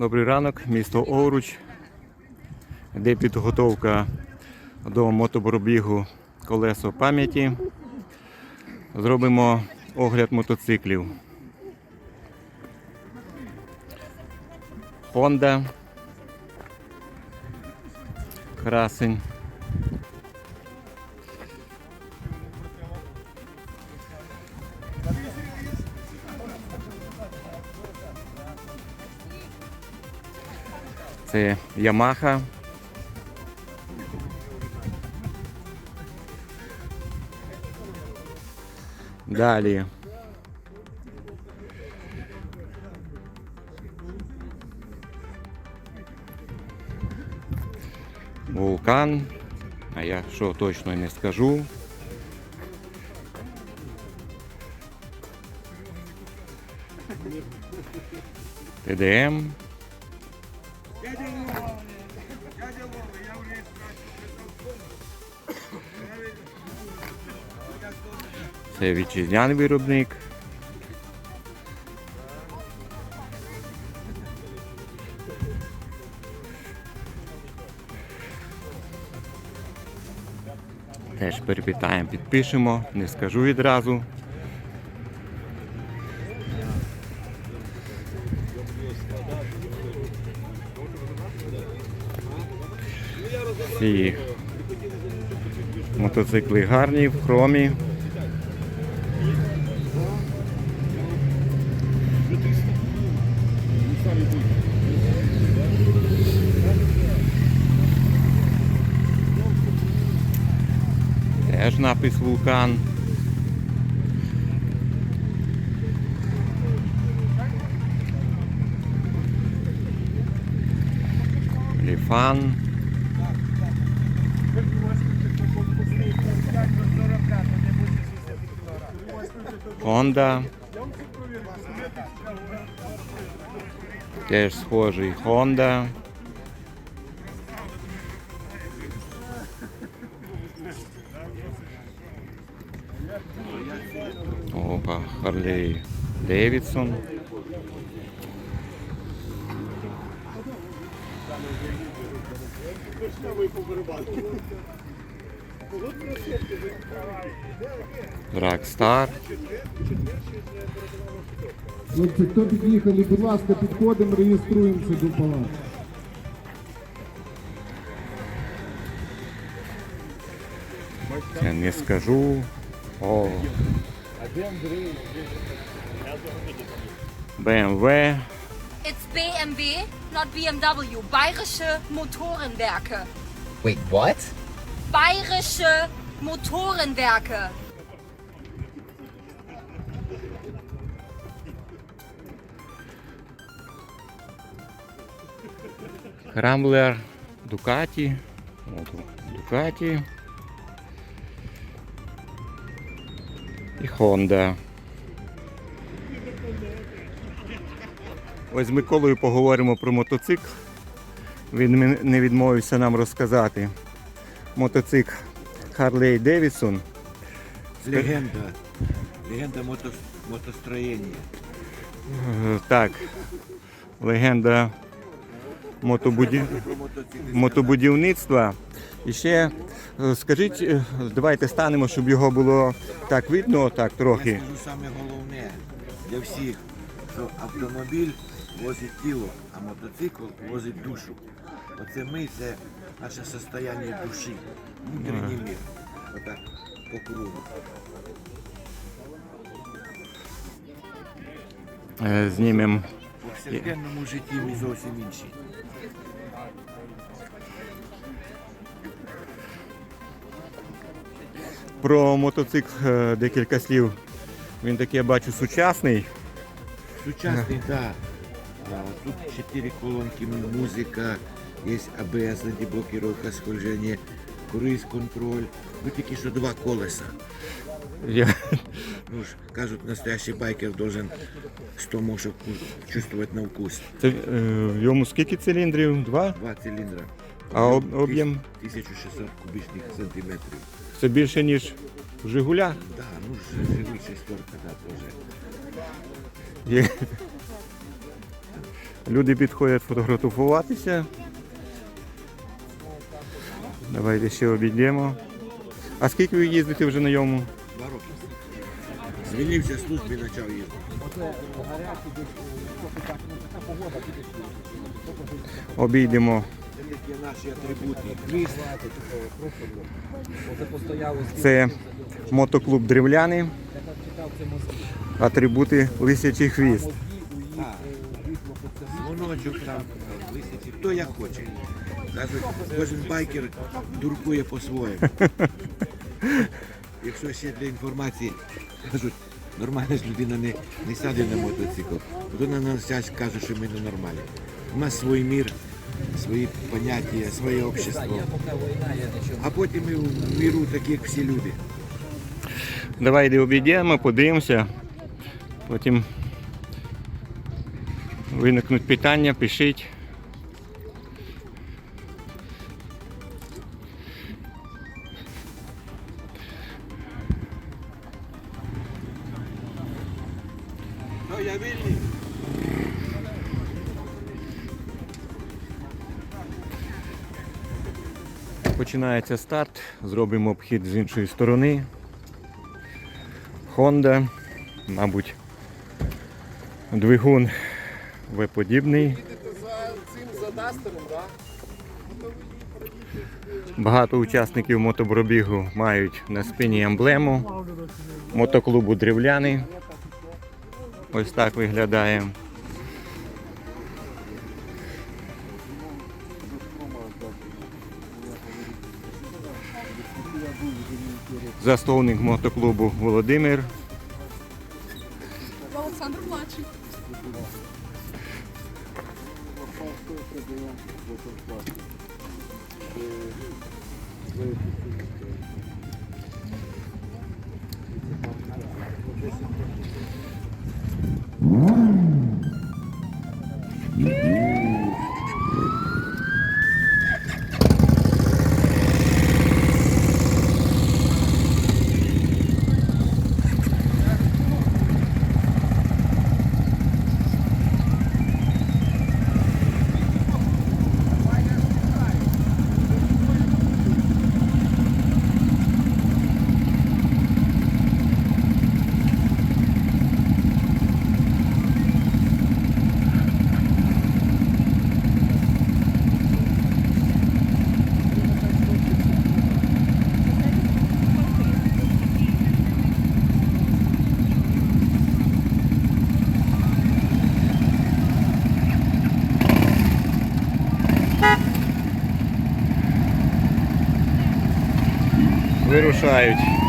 Добрий ранок, місто Овруч, де підготовка до мотобробігу колесо пам'яті. Зробимо огляд мотоциклів. Honda. Красень. Це Yamaha. Далі. Вулкан. А я що точно не скажу. ТДМ. Це вітчизняний виробник. Теж перепитаємо, підпишемо, не скажу відразу. Всі мотоцикли гарні в хромі. Теж напис вулкан. Ліфан. Honda. Теж схожий Honda. Опа, Харлей Девідсон. Драгстар. Хлопці, хто під'їхали, будь ласка, підходимо, реєструємося до палати. Я не скажу. О. BMW. It's BMW, not BMW. Bayerische Motorenwerke. Wait, what? Bayerische Motorenwerke. Рамблер, Дукаті. От, Дукаті. І Honda. Ось з Миколою поговоримо про мотоцикл. Він не відмовився нам розказати. Мотоцикл Harley Davidson. Легенда. Легенда мото, мотостроения. Е, Так, легенда мотобуді... Мотобудівництва. І ще е, скажіть, е, давайте станемо, щоб його було так видно, так Я трохи. скажу саме головне для всіх, що автомобіль возить тіло, а мотоцикл возить душу. Оце ми це наше состояние душі, внутрішній мір. Отак по кругу. Знімемо. У повсякденному житті ми зовсім інші. Про мотоцикл е, декілька слів. Він такий, я бачу, сучасний. Сучасний, так. Да. Тут чотири колонки, музика, є АБС, антиблокировка, схоження, круїз контроль. Ну тільки що два колеса. Я... Ну ж, кажуть, настоящий байкер должен 100 мошок чувствовать на вкус. Це, е, в йому скільки циліндрів? Два? Два циліндра. А об- об'єм 1600 кубічних сантиметрів. це більше, ніж в Жигулях. Да, ну ж живий шестерка, да, теж. Є- Люди підходять фотографуватися. Давайте ще обійдемо. А скільки ви їздите вже на йому? Два роки. Звільнився з служби і почав їздити. Обійдемо. Це. Це мотоклуб древляний. Атрибути лисячий хвіст. Дзвоночок там, хто як хоче. Кажуть, кожен байкер дуркує по-своєму. Якщо ще для інформації, кажуть, нормальна ж людина не, не сяде на мотоцикл. То на нас каже, що ми не нормальні. У нас свій мір, свої поняття, своє общество. А потім ми в міру такі, як всі люди. Давайте обійдемо, подивимося. Потім виникнуть питання, пишіть. Починається старт, зробимо обхід з іншої сторони. Honda, мабуть, двигун V-подібний. Багато учасників мотобробігу мають на спині емблему мотоклубу Древляний. Ось так виглядає. Засновник мотоклубу Володимир. Олександр младший продаем в этом классе. Вирушають.